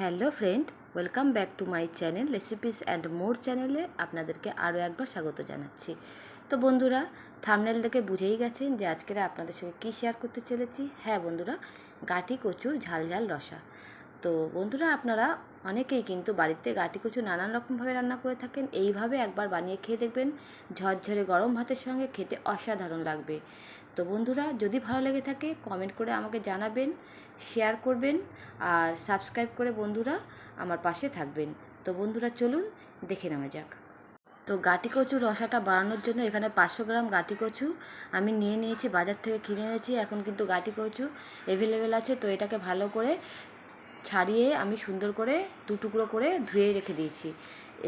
Hello friend, welcome back to my channel recipes and more চ্যানেলে আপনাদেরকে আরও একবার স্বাগত জানাচ্ছি। তো বন্ধুরা, থামনেল দেখে বুঝেই গেছেন যে আজকের আপনাদের সঙ্গে কী শেয়ার করতে চলেছি। হ্যাঁ বন্ধুরা, গাটি কচুর ঝাল ঝাল রসা। তো বন্ধুরা, আপনারা অনেকেই কিন্তু বাড়িতে গাটি কচু নানান রকমভাবে রান্না করে থাকেন। এইভাবে একবার বানিয়ে খেয়ে দেখবেন, ঝরঝরে গরম ভাতের সঙ্গে খেতে অসাধারণ লাগবে। তো বন্ধুরা, যদি ভালো লেগে থাকে কমেন্ট করে আমাকে জানাবেন শেয়ার করবেন, আর সাবস্ক্রাইব করে বন্ধুরা আমার পাশে থাকবেন। তো বন্ধুরা, চলুন দেখে নেওয়া যাক। তো গাটি কচু রসাটা বানানোর জন্য এখানে পাঁচশো গ্রাম গাটি কচু আমি নিয়ে নিয়েছি, বাজার থেকে কিনে এনেছি। এখন কিন্তু গাটি কচু অ্যাভেলেবেল আছে, তো এটাকে ভালো করে ছাড়িয়ে আমি সুন্দর করে দু টুকরো করে ধুয়ে রেখে দিয়েছি।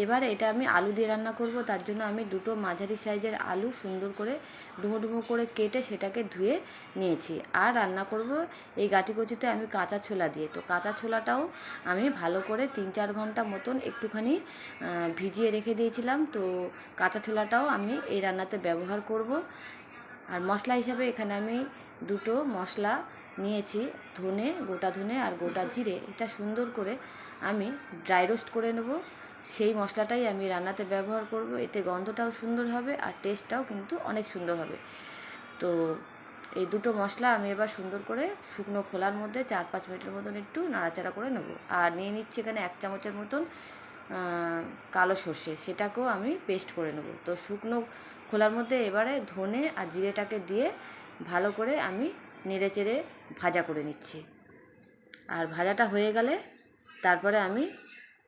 এবার এটা আমি আলু দিয়ে রান্না করব, তার জন্য আমি দুটো মাঝারি সাইজের আলু সুন্দর করে ডুমো ডুমো করে কেটে সেটাকে ধুয়ে নিয়েছি। আর রান্না করব এই গাটি কচুতে আমি কাঁচা ছোলা দিয়ে। তো কাঁচা ছোলাটাও আমি ভালো করে তিন চার ঘণ্টা মতন একটুখানি ভিজিয়ে রেখে দিয়েছিলাম। তো কাঁচা ছোলাটাও আমি এই রান্নাতে ব্যবহার করব। আর মশলা হিসাবে এখানে আমি দুটো মশলা নিয়েছি ধনে, গোটা ধনে আর গোটা জিরে। এটা সুন্দর করে আমি ড্রাই রোস্ট করে নেব। সেই মশলাটাই আমি রান্নাতে ব্যবহার করব। এতে গন্ধটাও সুন্দর হবে আর টেস্টটাও কিন্তু অনেক সুন্দর হবে। তো এই দুটো মশলা আমি এবার সুন্দর করে শুকনো খোলার মধ্যে চার পাঁচ মিনিটের মতন একটু নাড়াচাড়া করে নেব। আর নিয়ে নিচ্ছি এখানে এক চামচের মতন কালো সর্ষে। সেটাকেও আমি পেস্ট করে নেব। তো শুকনো খোলার মধ্যে এবারে ধনে আর জিরেটাকে দিয়ে ভালো করে আমি নেড়ে চেড়ে ভাজা করে নিচ্ছি। আর ভাজাটা হয়ে গেলে তারপরে আমি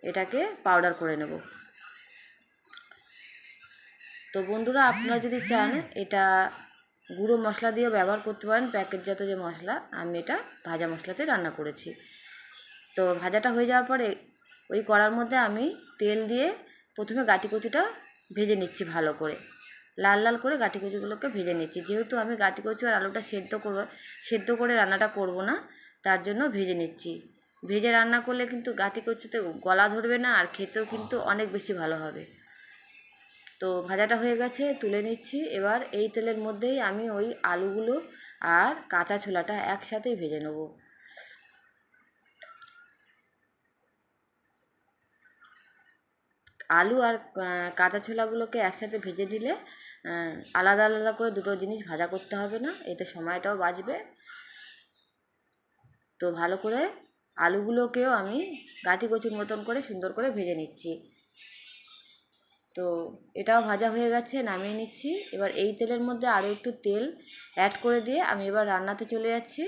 এটাকে পাউডার করে নেব। তো বন্ধুরা, আপনারা যদি চান এটা গুঁড়ো মশলা দিয়েও ব্যবহার করতে পারেন, প্যাকেটজাত যে মশলা, আমি এটা ভাজা মশলাতে রান্না করেছি। তো ভাজাটা হয়ে যাওয়ার পরে ওই কড়ার মধ্যে আমি তেল দিয়ে প্রথমে গাটি কচুটা ভেজে নিচ্ছি ভালো করে। লাল লাল করে গাটি কচুগুলোকে ভেজে নিচ্ছি। যেহেতু আমি গাটি কচু আর আলুটা সেদ্ধ করব, সেদ্ধ করে রান্নাটা করব না, তার জন্য ভেজে নিচ্ছি। ভেজে রান্না করলে কিন্তু গাটি কচুতে গলা ধরবে না আর খেতেও কিন্তু অনেক বেশি ভালো হবে। তো ভাজাটা হয়ে গেছে, তুলে নিচ্ছি। এবার এই তেলের মধ্যেই আমি ওই আলুগুলো আর কাঁচা ছোলাটা একসাথেই ভেজে নেব। আলু আর কাঁচা ছোলাগুলোকে একসাথে ভেজে দিলে আলাদা আলাদা করে দুটো জিনিস ভাজা করতে হবে না, এতে সময়টাও বাঁচবে। তো ভালো করে আলুগুলোকেও আমি গাঁটি কচুর মতন করে সুন্দর করে ভেজে নিচ্ছি। তো এটাও ভাজা হয়ে গেছে, নামিয়ে নিচ্ছি। এবার এই তেলের মধ্যে আরও একটু তেল অ্যাড করে দিয়ে আমি এবার রান্নাতে চলে যাচ্ছি।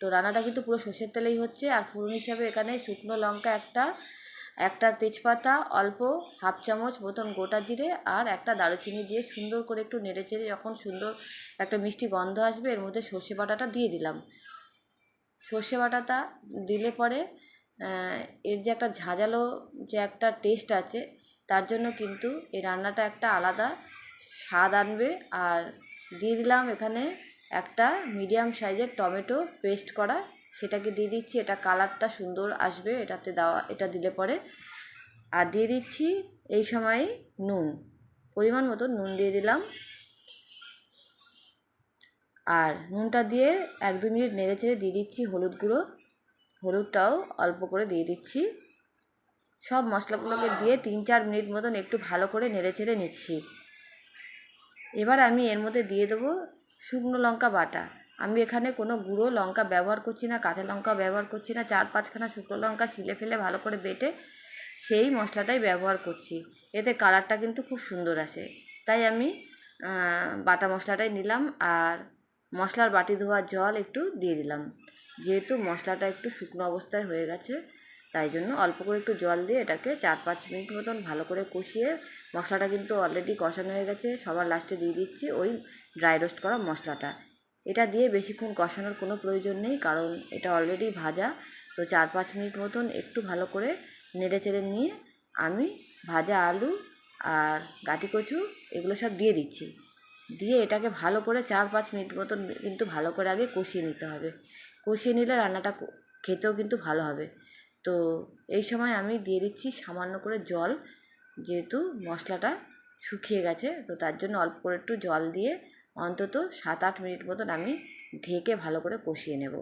তো রান্নাটা কিন্তু পুরো সর্ষের তেলেই হচ্ছে, আর ফোড়ন হিসাবে এখানে শুকনো লঙ্কা একটা একটা তেজপাতা, অল্প হাফ চামচ মতন গোটা জিরে আর একটা দারুচিনি দিয়ে সুন্দর করে একটু নেড়ে চেড়ে যখন সুন্দর একটা মিষ্টি গন্ধ আসবে, এর মধ্যে সর্ষে বাটাটা দিয়ে দিলাম। সর্ষে বাটাটা দিলে পরে এর যে একটা ঝাঁঝালো যে একটা টেস্ট আছে, তার জন্য কিন্তু এই রান্নাটা একটা আলাদা স্বাদ আনবে। আর দিয়ে দিলাম এখানে একটা মিডিয়াম সাইজের টমেটো পেস্ট করা সেটাকে দিয়ে দিচ্ছি, এটা কালারটা সুন্দর আসবে, এটাতে দেওয়া, এটা দিলে পরে। আর দিয়ে দিচ্ছি এই সময় নুন, পরিমাণ মতো নুন দিয়ে দিলাম। আর নুনটা দিয়ে এক দু মিনিট নেড়ে চেড়ে দিয়ে দিচ্ছি হলুদ গুঁড়ো, হলুদটাও অল্প করে দিয়ে দিচ্ছি। সব মশলাগুলোকে দিয়ে তিন চার মিনিট মতন একটু ভালো করে নেড়ে চেড়ে নিচ্ছি। এবার আমি এর মধ্যে দিয়ে দেবো শুকনো লঙ্কা বাটা। আমি এখানে কোনো গুঁড়ো লঙ্কা ব্যবহার করছি না, কাঁচা লঙ্কা ব্যবহার করছি না, চার পাঁচখানা শুকনো লঙ্কা শিলে ফেলে ভালো করে বেটে সেই মশলাটাই ব্যবহার করছি। এতে কালারটা কিন্তু খুব সুন্দর আসে। তাই আমি বাটা মশলাটাই নিলাম আর মশলার বাটি ধোয়ার জল একটু দিয়ে দিলাম। যেহেতু মশলাটা একটু শুকনো অবস্থায় হয়ে গেছে, তাই জন্য অল্প করে একটু জল দিয়ে এটাকে চার পাঁচ মিনিট মতন ভালো করে কষিয়ে মশলাটা কিন্তু অলরেডি কষানো হয়ে গেছে, সবার লাস্টে দিয়ে দিচ্ছি ওই ড্রাই রোস্ট করা মশলাটা। এটা দিয়ে বেশিক্ষণ কষানোর কোনো প্রয়োজন নেই, কারণ এটা অলরেডি ভাজা। তো চার পাঁচ মিনিট মতন একটু ভালো করে নেড়ে চেড়ে নিয়ে আমি ভাজা আলু আর গাটি কচু এগুলো সব দিয়ে দিচ্ছি। দিয়ে এটাকে ভালো করে চার পাঁচ মিনিট মতন কিন্তু ভালো করে আগে কষিয়ে নিতে হবে। কষিয়ে নিলে রান্নাটা খেতেও কিন্তু ভালো হবে। তো এই সময় আমি দিয়ে দিচ্ছি সামান্য করে জল, যেহেতু মশলাটা শুকিয়ে গেছে, তো তার জন্য অল্প করে একটু জল দিয়ে অন্তত সাত আট মিনিট মতন আমি ঢেকে ভালো করে কষিয়ে নেব।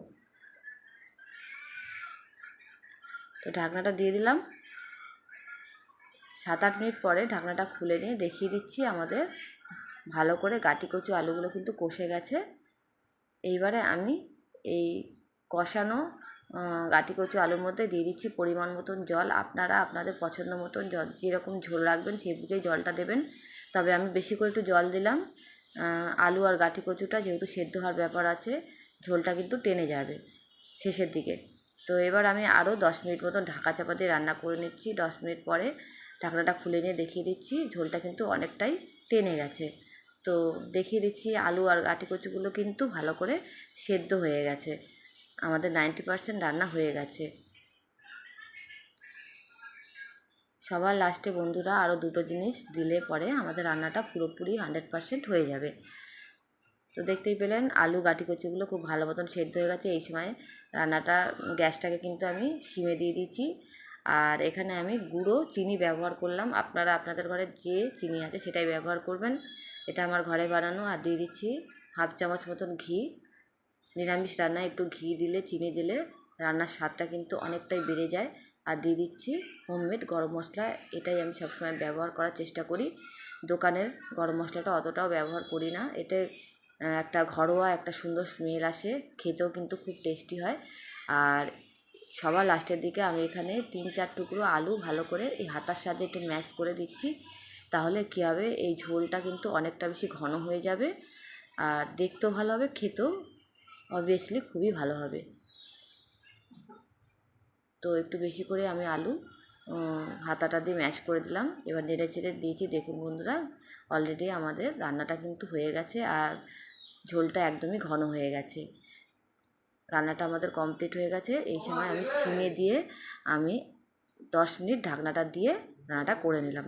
তো ঢাকনাটা দিয়ে দিলাম। সাত আট মিনিট পরে ঢাকনাটা খুলে নিয়ে দেখিয়ে দিচ্ছি আমাদের ভালো করে গাটি কচু আলুগুলো কিন্তু কষে গেছে। এইবারে আমি এই কষানো গাটি কচু আলুর মধ্যে দিয়ে দিচ্ছি পরিমাণ মতন জল। আপনারা আপনাদের পছন্দ মতন জল যেরকম ঝোল রাখবেন সেই বুঝেই জলটা দেবেন। তবে আমি বেশি করে একটু জল দিলাম। আলু আর গাটি কচুটা যেহেতু সেদ্ধ হওয়ার ব্যাপার আছে, ঝোলটা কিন্তু টেনে যাবে শেষের দিকে। তো এবার আমি আরও দশ মিনিট মতন ঢাকা চাপা দিয়ে রান্না করে নিচ্ছি। দশ মিনিট পরে ঢাকনাটা খুলে নিয়ে দেখিয়ে দিচ্ছি, ঝোলটা কিন্তু অনেকটাই টেনে গেছে। তো দেখিয়ে দিচ্ছি আলু আর গাটি কচুগুলো কিন্তু ভালো করে সেদ্ধ হয়ে গেছে। আমাদের নাইনটি পারসেন্ট রান্না হয়ে গেছে। সবার লাস্টে বন্ধুরা আরও দুটো জিনিস দিলে পরে আমাদের রান্নাটা পুরোপুরি হান্ড্রেড পারসেন্ট হয়ে যাবে। তো দেখতেই পেলেন, আলু, গাটি কচুগুলো খুব ভালো মতন সেদ্ধ হয়ে গেছে। এই সময় রান্নাটা, গ্যাসটাকে কিন্তু আমি সিমে দিয়ে দিয়েছি আর এখানে আমি গুঁড়ো চিনি ব্যবহার করলাম। আপনারা, আপনাদের ঘরে যে চিনি আছে সেটাই ব্যবহার করবেন। এটা আমার ঘরে বানানো আর দিয়ে দিচ্ছি হাফ চামচ মতন ঘি। নিরামিষ রান্নায় একটু ঘি দিলে, চিনি দিলে রান্নার স্বাদটা কিন্তু অনেকটাই বেড়ে যায়। আর দিয়ে দিচ্ছি হোমমেড গরম মশলা। এটাই আমি সবসময় ব্যবহার করার চেষ্টা করি। দোকানের গরম মশলাটা অতটাও ব্যবহার করি না। এতে একটা ঘরোয়া, একটা সুন্দর স্মেল আসে। খেতেও কিন্তু খুব টেস্টি হয়। আর সবার লাস্টের দিকে আমি এখানে তিন, চার টুকরো আলু ভালো করে এই হাতার সাথে একটু ম্যাশ করে দিচ্ছি। তাহলে কী হবে? এই ঝোলটা কিন্তু অনেকটা বেশি ঘন হয়ে যাবে। আর দেখতেও ভালো হবে, খেতেও অবভিয়াসলি খুবই ভালো হবে। তো একটু বেশি করে আমি আলু হাতাটা দিয়ে ম্যাশ করে দিলাম। এবার নেড়ে ছেড়ে দিয়েছি। দেখুন বন্ধুরা অলরেডি আমাদের রান্নাটা কিন্তু হয়ে গেছে আর ঝোলটা একদমই ঘন হয়ে গেছে। রান্নাটা আমাদের কমপ্লিট হয়ে গেছে। এই সময় আমি সিমে দিয়ে আমি দশ মিনিট ঢাকনাটা দিয়ে রান্নাটা করে নিলাম।